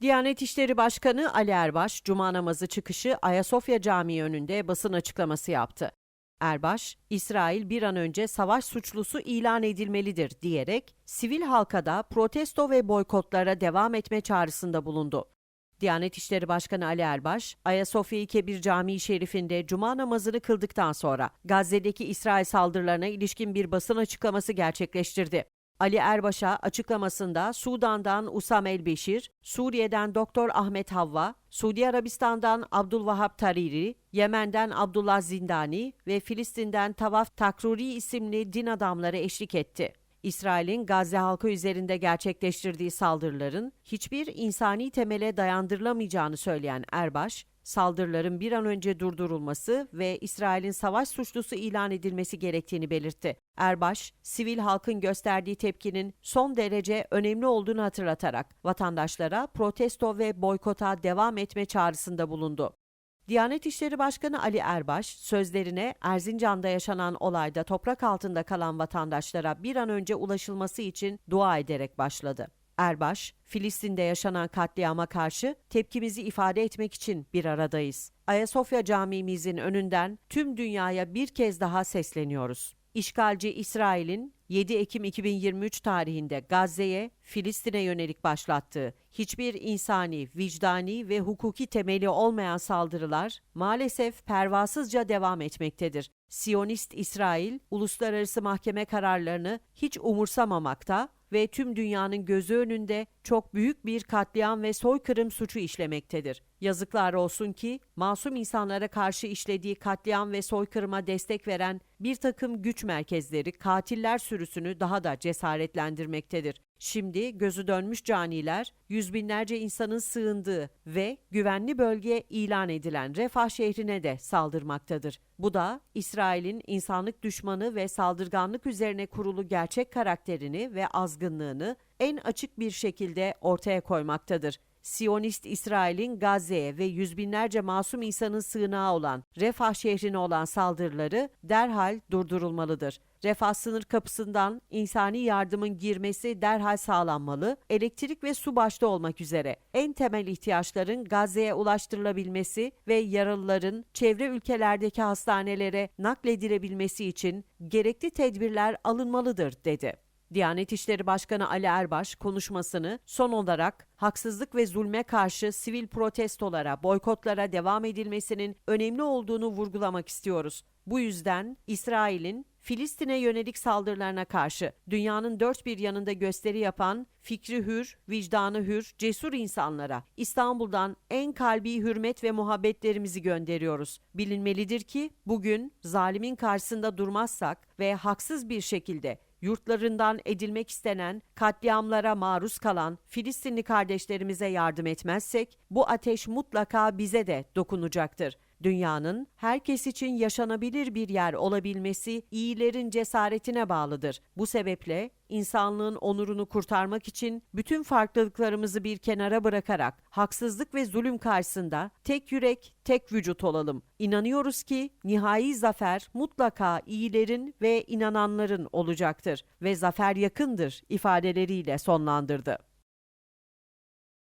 Diyanet İşleri Başkanı Ali Erbaş, Cuma namazı çıkışı Ayasofya Camii önünde basın açıklaması yaptı. Erbaş, İsrail bir an önce savaş suçlusu ilan edilmelidir diyerek sivil halka da protesto ve boykotlara devam etme çağrısında bulundu. Diyanet İşleri Başkanı Ali Erbaş, Ayasofya-i Kebir Camii Şerifinde cuma namazını kıldıktan sonra Gazze'deki İsrail saldırılarına ilişkin bir basın açıklaması gerçekleştirdi. Ali Erbaş'a açıklamasında Sudan'dan Usam el-Beşir, Suriye'den Doktor Ahmet Havva, Suudi Arabistan'dan Abdülvahap Tariri, Yemen'den Abdullah Zindani ve Filistin'den Tavaf Takruri isimli din adamları eşlik etti. İsrail'in Gazze halkı üzerinde gerçekleştirdiği saldırıların hiçbir insani temele dayandırılamayacağını söyleyen Erbaş, saldırıların bir an önce durdurulması ve İsrail'in savaş suçlusu ilan edilmesi gerektiğini belirtti. Erbaş, sivil halkın gösterdiği tepkinin son derece önemli olduğunu hatırlatarak vatandaşlara protesto ve boykota devam etme çağrısında bulundu. Diyanet İşleri Başkanı Ali Erbaş, sözlerine Erzincan'da yaşanan olayda toprak altında kalan vatandaşlara bir an önce ulaşılması için dua ederek başladı. Erbaş, Filistin'de yaşanan katliama karşı tepkimizi ifade etmek için bir aradayız. Ayasofya Camimizin önünden tüm dünyaya bir kez daha sesleniyoruz. İşgalci İsrail'in 7 Ekim 2023 tarihinde Gazze'ye, Filistin'e yönelik başlattığı hiçbir insani, vicdani ve hukuki temeli olmayan saldırılar maalesef pervasızca devam etmektedir. Siyonist İsrail, uluslararası mahkeme kararlarını hiç umursamamakta ve tüm dünyanın gözü önünde çok büyük bir katliam ve soykırım suçu işlemektedir. Yazıklar olsun ki masum insanlara karşı işlediği katliam ve soykırıma destek veren bir takım güç merkezleri katiller sürüsünü daha da cesaretlendirmektedir. Şimdi gözü dönmüş caniler yüz binlerce insanın sığındığı ve güvenli bölge ilan edilen Refah şehrine de saldırmaktadır. Bu da İsrail'in insanlık düşmanı ve saldırganlık üzerine kurulu gerçek karakterini ve azgınlığını en açık bir şekilde ortaya koymaktadır. Siyonist İsrail'in Gazze'ye ve yüz binlerce masum insanın sığınağı olan Refah şehrine olan saldırıları derhal durdurulmalıdır. Refah sınır kapısından insani yardımın girmesi derhal sağlanmalı, elektrik ve su başta olmak üzere en temel ihtiyaçların Gazze'ye ulaştırılabilmesi ve yaralıların çevre ülkelerdeki hastanelere nakledilebilmesi için gerekli tedbirler alınmalıdır dedi. Diyanet İşleri Başkanı Ali Erbaş konuşmasını son olarak haksızlık ve zulme karşı sivil protestolara, boykotlara devam edilmesinin önemli olduğunu vurgulamak istiyoruz. Bu yüzden İsrail'in Filistin'e yönelik saldırılarına karşı dünyanın dört bir yanında gösteri yapan fikri hür, vicdanı hür, cesur insanlara İstanbul'dan en kalbi hürmet ve muhabbetlerimizi gönderiyoruz. Bilinmelidir ki bugün zalimin karşısında durmazsak ve haksız bir şekilde yurtlarından edilmek istenen, katliamlara maruz kalan Filistinli kardeşlerimize yardım etmezsek bu ateş mutlaka bize de dokunacaktır. Dünyanın herkes için yaşanabilir bir yer olabilmesi iyilerin cesaretine bağlıdır. Bu sebeple insanlığın onurunu kurtarmak için bütün farklılıklarımızı bir kenara bırakarak haksızlık ve zulüm karşısında tek yürek, tek vücut olalım. İnanıyoruz ki nihai zafer mutlaka iyilerin ve inananların olacaktır ve zafer yakındır ifadeleriyle sonlandırdı.